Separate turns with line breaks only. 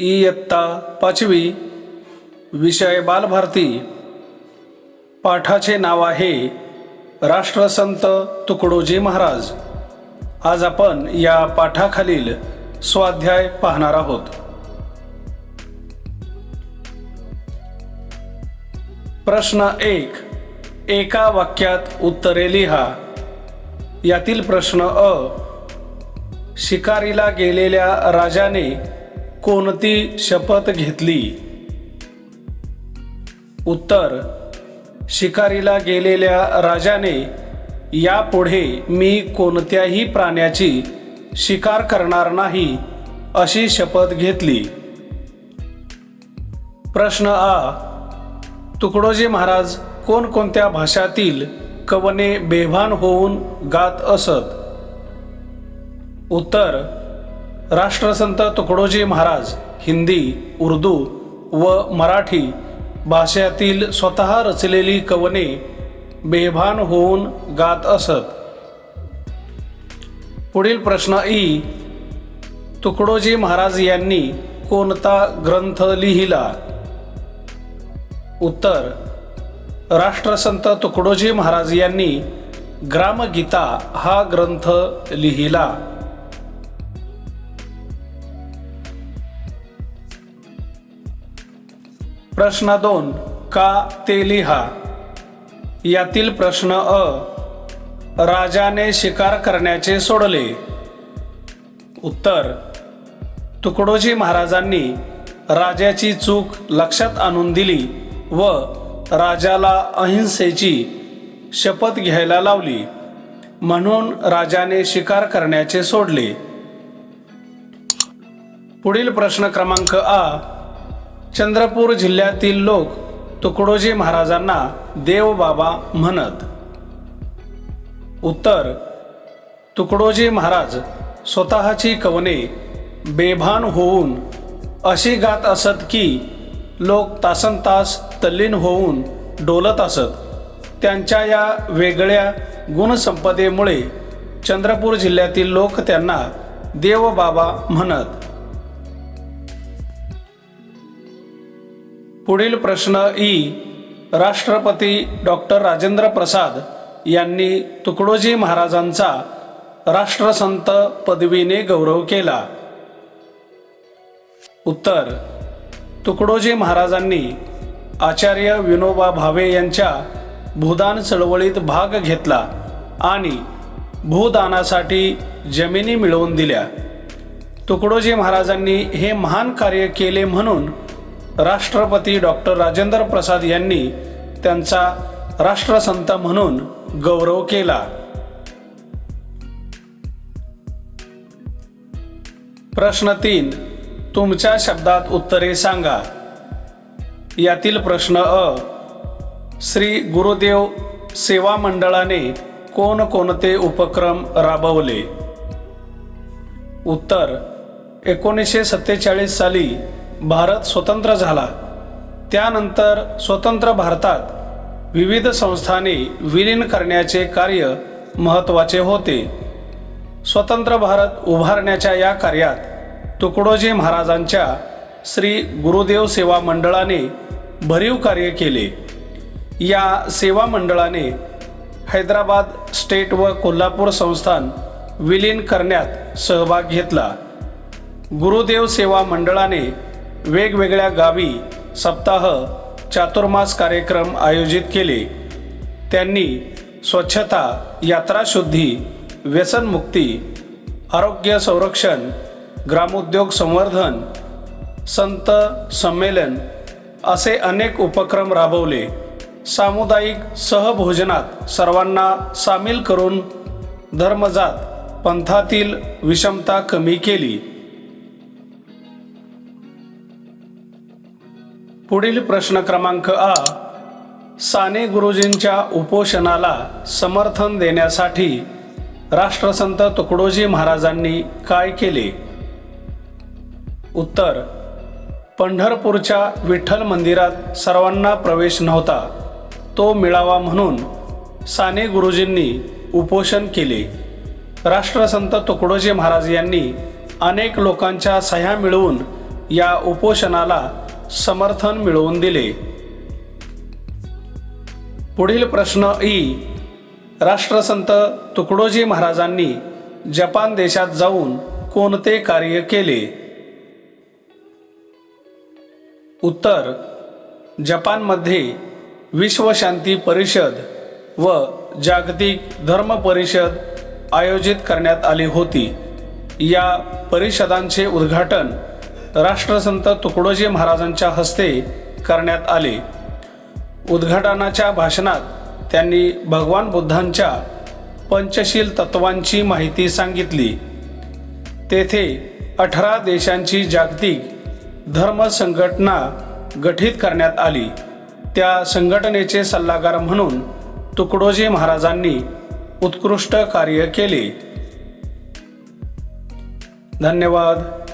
इयत्ता पाचवी विषय बालभारती. पाठाचे नाव आहे राष्ट्रसंत तुकडोजी महाराज. आज आपण या पाठाखालील स्वाध्याय पाहणार आहोत. प्रश्न एक एका वाक्यात उत्तरे लिहा. यातील प्रश्न अ. शिकारीला गेलेल्या राजाने कोणती शपथ घेतली? उत्तर. शिकारीला गेलेल्या राजाने यापुढे मी कोणत्याही प्राण्याची शिकार करणार नाही अशी शपथ घेतली. प्रश्न आ तुकडोजी महाराज कोणकोणत्या भाषातील कवने बेभान होऊन गात असत. उत्तर राष्ट्रसंत तुकडोजी महाराज हिंदी उर्दू व मराठी भाषेतील स्वतः रचलेली कवने बेभान होऊन गात असत. पुढील प्रश्न ई तुकडोजी महाराज यांनी कोणता ग्रंथ लिहिला? उत्तर राष्ट्रसंत तुकडोजी महाराज यांनी ग्रामगीता हा ग्रंथ लिहिला. प्रश्न दोन का ते लिहा? यातील प्रश्न अ राजाने शिकार करण्याचे सोडले. उत्तर तुकडोजी महाराजांनी राजाची चूक लक्षात आणून दिली व राजाला अहिंसेची शपथ घ्यायला लावली. म्हणून राजाने शिकार करण्याचे सोडले. पुढील प्रश्न क्रमांक आ. चंद्रपूर जिल्ह्यातील लोक तुकडोजी महाराजांना देवबाबा म्हणत. उत्तर. तुकडोजी महाराज स्वतःची कवने बेभान होऊन अशी गात असत की लोक तासनतास तल्लीन होऊन डोलत असत. त्यांच्या या वेगळ्या गुणसंपदेमुळे चंद्रपूर जिल्ह्यातील लोक त्यांना देवबाबा म्हणत. पुढील प्रश्न ई. राष्ट्रपती डॉक्टर राजेंद्र प्रसाद यांनी तुकडोजी महाराजांचा राष्ट्रसंत पदवीने गौरव केला. उत्तर. तुकडोजी महाराजांनी आचार्य विनोबा भावे यांच्या भूदान चळवळीत भाग घेतला आणि भूदानासाठी जमिनी मिळवून दिल्या. तुकडोजी महाराजांनी हे महान कार्य केले म्हणून राष्ट्रपती डॉक्टर राजेंद्र प्रसाद यांनी त्यांचा राष्ट्रसंत म्हणून गौरव केला. प्रश्न तीन तुमच्या शब्दात उत्तरे सांगा. यातील प्रश्न अ. श्री गुरुदेव सेवा मंडळाने कोणकोणते उपक्रम राबवले? उत्तर एकोणीसशे सत्तेचाळीस साली भारत स्वतंत्र झाला. त्यानंतर स्वतंत्र भारतात विविध संस्थाने विलीन करण्याचे कार्य महत्त्वाचे होते. स्वतंत्र भारत उभारण्याच्या या कार्यात तुकडोजी महाराजांच्या श्री गुरुदेव सेवा मंडळाने भरीव कार्य केले. या सेवा मंडळाने हैदराबाद स्टेट व कोल्हापूर संस्थान विलीन करण्यात सहभाग घेतला. गुरुदेव सेवा मंडळाने वेगवेगळ्या गावी सप्ताह चातुर्मास कार्यक्रम आयोजित केले. त्यांनी स्वच्छता यात्राशुद्धी व्यसनमुक्ती आरोग्य संरक्षण ग्रामोद्योग संवर्धन संत संमेलन असे अनेक उपक्रम राबवले. सामुदायिक सहभोजनात सर्वांना सामील करून धर्मजात पंथातील विषमता कमी केली. पुढील प्रश्न क्रमांक आ साने गुरुजींच्या उपोषणाला समर्थन देण्यासाठी राष्ट्रसंत तुकडोजी महाराजांनी काय केले? उत्तर पंढरपूरच्या विठ्ठल मंदिरात सर्वांना प्रवेश नव्हता. तो मिळावा म्हणून साने गुरुजींनी उपोषण केले. राष्ट्रसंत तुकडोजी महाराज यांनी अनेक लोकांच्या सह्या मिळवून या उपोषणाला समर्थन मिळवून दिले. पुढील प्रश्न ई. राष्ट्रसंत तुकडोजी महाराजांनी जपान देशात जाऊन कोणते कार्य केले? उत्तर जपानमध्ये विश्वशांती परिषद व जागतिक धर्म परिषद आयोजित करण्यात आली होती. या परिषदांचे उद्घाटन राष्ट्रसंत तुकडोजी महाराजांच्या हस्ते करण्यात आले. उद्घाटनाच्या भाषणात त्यांनी भगवान बुद्धांच्या पंचशील तत्वांची माहिती सांगितली. तेथे अठरा देशांची जागतिक धर्म संघटना गठीत करण्यात आली. त्या संघटनेचे सल्लागार म्हणून तुकडोजी महाराजांनी उत्कृष्ट कार्य केले. धन्यवाद.